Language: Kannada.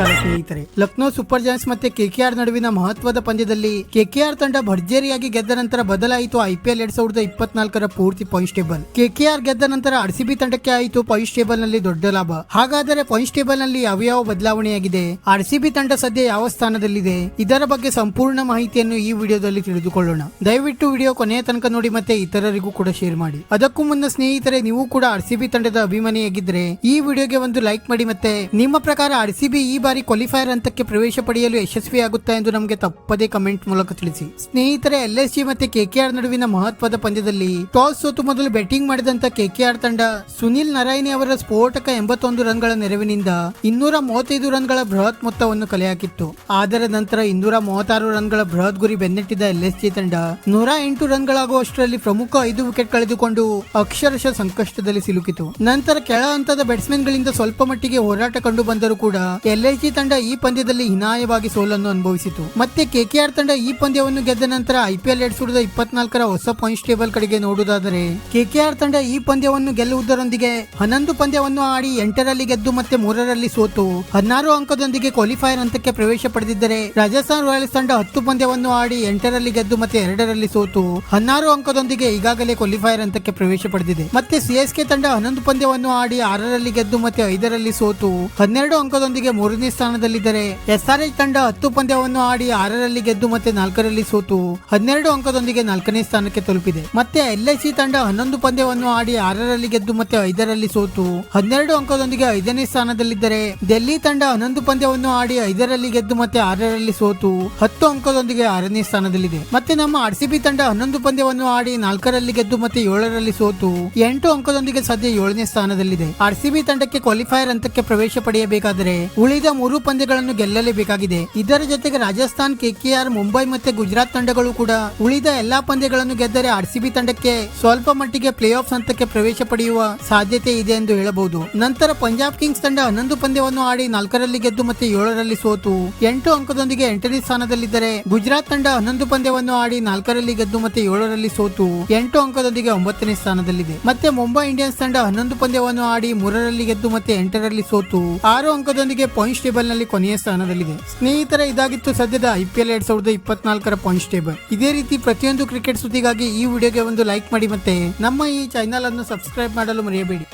ನಮಸ್ಕಾರ ಸ್ನೇಹಿತರೆ. ಲಕ್ನೋ ಸೂಪರ್ ಜಾಯನ್ಸ್ ಮತ್ತೆ ಕೆಕೆಆರ್ ನಡುವಿನ ಮಹತ್ವದ ಪಂದ್ಯದಲ್ಲಿ ಕೆಕೆಆರ್ ತಂಡ ಭರ್ಜರಿಯಾಗಿ ಗೆದ್ದ ನಂತರ ಬದಲಾಯಿತು ಐಪಿಎಲ್ ಎರಡ್ ಸಾವಿರದ ಇಪ್ಪತ್ನಾಲ್ಕರ ಪೂರ್ತಿ ಪಾಯಿಂಟ್ಸ್ ಟೇಬಲ್. ಕೆಕೆಆರ್ ಗೆದ್ದ ನಂತರ ಆರ್ಸಿಬಿ ತಂಡಕ್ಕೆ ಆಯಿತು ಪಾಯಿಂಟ್ಸ್ ಟೇಬಲ್ನಲ್ಲಿ ದೊಡ್ಡ ಲಾಭ. ಹಾಗಾದರೆ ಪಾಯಿಂಟ್ಸ್ ಟೇಬಲ್ನಲ್ಲಿ ಯಾವ್ಯಾವ ಬದಲಾವಣೆಯಾಗಿದೆ? ಆರ್ಸಿಬಿ ತಂಡ ಸದ್ಯ ಯಾವ ಸ್ಥಾನದಲ್ಲಿದೆ? ಇದರ ಬಗ್ಗೆ ಸಂಪೂರ್ಣ ಮಾಹಿತಿಯನ್ನು ಈ ವಿಡಿಯೋದಲ್ಲಿ ತಿಳಿದುಕೊಳ್ಳೋಣ. ದಯವಿಟ್ಟು ವಿಡಿಯೋ ಕೊನೆಯ ತನಕ ನೋಡಿ ಮತ್ತೆ ಇತರರಿಗೂ ಕೂಡ ಶೇರ್ ಮಾಡಿ. ಅದಕ್ಕೂ ಮುನ್ನ ಸ್ನೇಹಿತರೆ, ನೀವು ಕೂಡ ಆರ್ಸಿಬಿ ತಂಡದ ಅಭಿಮಾನಿಯಾಗಿದ್ದರೆ ಈ ವಿಡಿಯೋಗೆ ಒಂದು ಲೈಕ್ ಮಾಡಿ ಮತ್ತೆ ನಿಮ್ಮ ಪ್ರಕಾರ ಆರ್ಸಿಬಿ ಈ ಕ್ವಾಲಿಫೈಯರ್ ಹಂತಕ್ಕೆ ಪ್ರವೇಶ ಪಡೆಯಲು ಯಶಸ್ವಿಯಾಗುತ್ತಾ ಎಂದು ನಮಗೆ ತಪ್ಪದೇ ಕಮೆಂಟ್ ಮೂಲಕ ತಿಳಿಸಿ. ಸ್ನೇಹಿತರೆ ಎಲ್ ಎಸ್ ಜಿ ಮತ್ತೆ ಕೆಕೆಆರ್ ನಡುವಿನ ಮಹತ್ವದ ಪಂದ್ಯದಲ್ಲಿ ಟಾಸ್ ಸೋತು ಮೊದಲು ಬ್ಯಾಟಿಂಗ್ ಮಾಡಿದಂತ ಕೆಕೆಆರ್ ತಂಡ ಸುನಿಲ್ ನಾರಾಯಣಿ ಅವರ ಸ್ಫೋಟಕ ಎಂಬತ್ತೊಂದು ರನ್ಗಳ ನೆರವಿನಿಂದ ಇನ್ನೂರ ಮೂವತ್ತೈದು ರನ್ಗಳ ಬೃಹತ್ ಮೊತ್ತವನ್ನು ಕಲೆಹಾಕಿತ್ತು ಅದರ ನಂತರ ಇನ್ನೂರ ಮೂವತ್ತಾರು ರನ್ಗಳ ಬೃಹತ್ ಗುರಿ ಬೆನ್ನಟ್ಟಿದ ಎಲ್ ಎಸ್ ಜಿ ತಂಡ ನೂರ ಎಂಟು ರನ್ಗಳಾಗುವಷ್ಟರಲ್ಲಿ ಪ್ರಮುಖ ಐದು ವಿಕೆಟ್ ಕಳೆದುಕೊಂಡು ಅಕ್ಷರಶಃ ಸಂಕಷ್ಟದಲ್ಲಿ ಸಿಲುಕಿತು. ನಂತರ ಕೆಳ ಹಂತದ ಬ್ಯಾಟ್ಸ್ಮನ್ ಗಳಿಂದ ಸ್ವಲ್ಪ ಮಟ್ಟಿಗೆ ಹೋರಾಟ ಕಂಡು ಬಂದರೂ ಕೂಡ ಎಲ್ಎಸ್ಜಿ ತಂಡ ಈ ಪಂದ್ಯದಲ್ಲಿ ಹಿನಾಯವಾಗಿ ಸೋಲನ್ನು ಅನುಭವಿಸಿತು. ಮತ್ತೆ ಕೆಕೆಆರ್ ತಂಡ ಈ ಪಂದ್ಯವನ್ನು ಗೆದ್ದ ನಂತರ ಐಪಿಎಲ್ ಎರಡ್ ಸಾವಿರದ ಇಪ್ಪತ್ನಾಲ್ಕರ ಹೊಸ ಪಾಯಿಂಟ್ಸ್ ಟೇಬಲ್ ಕಡೆಗೆ ನೋಡುವುದಾದರೆ ಕೆಕೆಆರ್ ತಂಡ ಈ ಪಂದ್ಯವನ್ನು ಗೆಲ್ಲುವುದರೊಂದಿಗೆ ಹನ್ನೊಂದು ಪಂದ್ಯವನ್ನು ಆಡಿ ಎಂಟರಲ್ಲಿ ಗೆದ್ದು ಮತ್ತೆ ಮೂರರಲ್ಲಿ ಸೋತು. ಹದಿನಾರು ಅಂಕದೊಂದಿಗೆ ಕ್ವಾಲಿಫೈಯರ್ ಹಂತಕ್ಕೆ ಪ್ರವೇಶ ಪಡೆದಿದ್ದರೆ, ರಾಜಸ್ಥಾನ್ ರಾಯಲ್ಸ್ ತಂಡ ಹತ್ತು ಪಂದ್ಯವನ್ನು ಆಡಿ ಎಂಟರಲ್ಲಿ ಗೆದ್ದು ಮತ್ತೆ ಎರಡರಲ್ಲಿ ಸೋತು. ಹದಿನಾರು ಅಂಕದೊಂದಿಗೆ ಈಗಾಗಲೇ ಕ್ವಾಲಿಫೈಯರ್ ಹಂತಕ್ಕೆ ಪ್ರವೇಶ ಪಡೆದಿದೆ. ಮತ್ತೆ ಸಿಎಸ್ಕೆ ತಂಡ ಹನ್ನೊಂದು ಪಂದ್ಯವನ್ನು ಆಡಿ ಆರರಲ್ಲಿ ಗೆದ್ದು ಮತ್ತೆ ಐದರಲ್ಲಿ ಸೋತು. ಹನ್ನೆರಡು ಅಂಕದೊಂದಿಗೆ ಮೂರನೇ ಸ್ಥಾನದಲ್ಲಿದ್ದರೆ ಎಸ್ಆರ್ಎಚ್ ತಂಡ ಹತ್ತು ಪಂದ್ಯವನ್ನು ಆಡಿ ಆರರಲ್ಲಿ ಗೆದ್ದು ಮತ್ತೆ ನಾಲ್ಕರಲ್ಲಿ ಸೋತು ಹನ್ನೆರಡು ಅಂಕದೊಂದಿಗೆ ನಾಲ್ಕನೇ ಸ್ಥಾನಕ್ಕೆ ತಲುಪಿದೆ. ಮತ್ತೆ ಎಲ್ಐಸಿ ತಂಡ ಹನ್ನೊಂದು ಪಂದ್ಯವನ್ನು ಆಡಿ ಆರರಲ್ಲಿ ಗೆದ್ದು ಮತ್ತೆ ಐದರಲ್ಲಿ ಸೋತು ಹನ್ನೆರಡು ಅಂಕದೊಂದಿಗೆ ಐದನೇ ಸ್ಥಾನದಲ್ಲಿದ್ದರೆ ಡೆಲ್ಲಿ ತಂಡ ಹನ್ನೊಂದು ಪಂದ್ಯವನ್ನು ಆಡಿ ಐದರಲ್ಲಿ ಗೆದ್ದು ಮತ್ತೆ ಆರರಲ್ಲಿ ಸೋತು ಹತ್ತು ಅಂಕದೊಂದಿಗೆ ಆರನೇ ಸ್ಥಾನದಲ್ಲಿದೆ. ಮತ್ತೆ ನಮ್ಮ ಆರ್ಸಿಬಿ ತಂಡ ಹನ್ನೊಂದು ಪಂದ್ಯವನ್ನು ಆಡಿ ನಾಲ್ಕರಲ್ಲಿ ಗೆದ್ದು ಮತ್ತೆ ಏಳರಲ್ಲಿ ಸೋತು ಎಂಟು ಅಂಕದೊಂದಿಗೆ ಸದ್ಯ ಏಳನೇ ಸ್ಥಾನದಲ್ಲಿದೆ. ಆರ್ಸಿಬಿ ತಂಡಕ್ಕೆ ಕ್ವಾಲಿಫೈಯರ್ ಹಂತಕ್ಕೆ ಪ್ರವೇಶ ಪಡೆಯಬೇಕಾದರೆ ಉಳಿದ ಮೂರು ಪಂದ್ಯಗಳನ್ನು ಗೆಲ್ಲಲೇಬೇಕಾಗಿದೆ. ಇದರ ಜೊತೆಗೆ ರಾಜಸ್ಥಾನ್ ಕೆಕೆಆರ್ ಮುಂಬೈ ಮತ್ತೆ ಗುಜರಾತ್ ತಂಡಗಳು ಕೂಡ ಉಳಿದ ಎಲ್ಲಾ ಪಂದ್ಯಗಳನ್ನು ಗೆದ್ದರೆ ಆರ್ಸಿಬಿ ತಂಡಕ್ಕೆ ಸ್ವಲ್ಪ ಮಟ್ಟಿಗೆ ಪ್ಲೇ ಆಫ್ ಹಂತಕ್ಕೆ ಪ್ರವೇಶ ಪಡೆಯುವ ಸಾಧ್ಯತೆ ಇದೆ ಎಂದು ಹೇಳಬಹುದು. ನಂತರ ಪಂಜಾಬ್ ಕಿಂಗ್ಸ್ ತಂಡ ಹನ್ನೊಂದು ಪಂದ್ಯವನ್ನು ಆಡಿ ನಾಲ್ಕರಲ್ಲಿ ಗೆದ್ದು ಮತ್ತೆ ಏಳರಲ್ಲಿ ಸೋತು. ಎಂಟು ಅಂಕದೊಂದಿಗೆ ಎಂಟನೇ ಸ್ಥಾನದಲ್ಲಿದ್ದರೆ ಗುಜರಾತ್ ತಂಡ ಹನ್ನೊಂದು ಪಂದ್ಯವನ್ನು ಆಡಿ ನಾಲ್ಕರಲ್ಲಿ ಗೆದ್ದು ಮತ್ತೆ ಏಳರಲ್ಲಿ ಸೋತು. ಎಂಟು ಅಂಕದೊಂದಿಗೆ ಒಂಬತ್ತನೇ ಸ್ಥಾನದಲ್ಲಿದೆ. ಮತ್ತೆ ಮುಂಬೈ ಇಂಡಿಯನ್ಸ್ ತಂಡ ಹನ್ನೊಂದು ಪಂದ್ಯವನ್ನು ಆಡಿ ಮೂರರಲ್ಲಿ ಗೆದ್ದು ಮತ್ತೆ ಎಂಟರಲ್ಲಿ ಸೋತು. ಆರು ಅಂಕದೊಂದಿಗೆ ಪಾಯಿಂಟ್ಸ್ ಟೇಬಲ್ನಲ್ಲಿ ಕೊನೆಯ ಸ್ಥಾನದಲ್ಲಿದೆ. ಸ್ನೇಹಿತರ, ಇದಾಗಿತ್ತು ಸದ್ಯದ ಐ ಪಿ ಎಲ್ ಎರಡ್ ಸಾವಿರದ ಇಪ್ಪತ್ನಾಲ್ಕರ ಪಾಯಿಂಟ್ಸ್ ಟೇಬಲ್ ಇದೇ ರೀತಿ ಪ್ರತಿಯೊಂದು ಕ್ರಿಕೆಟ್ ಸುದ್ದಿಗಾಗಿ ಈ ವಿಡಿಯೋಗೆ ಒಂದು ಲೈಕ್ ಮಾಡಿ ಮತ್ತೆ ನಮ್ಮ ಈ ಚಾನೆಲ್ ಅನ್ನು ಸಬ್ಸ್ಕ್ರೈಬ್ ಮಾಡಲು ಮರೆಯಬೇಡಿ.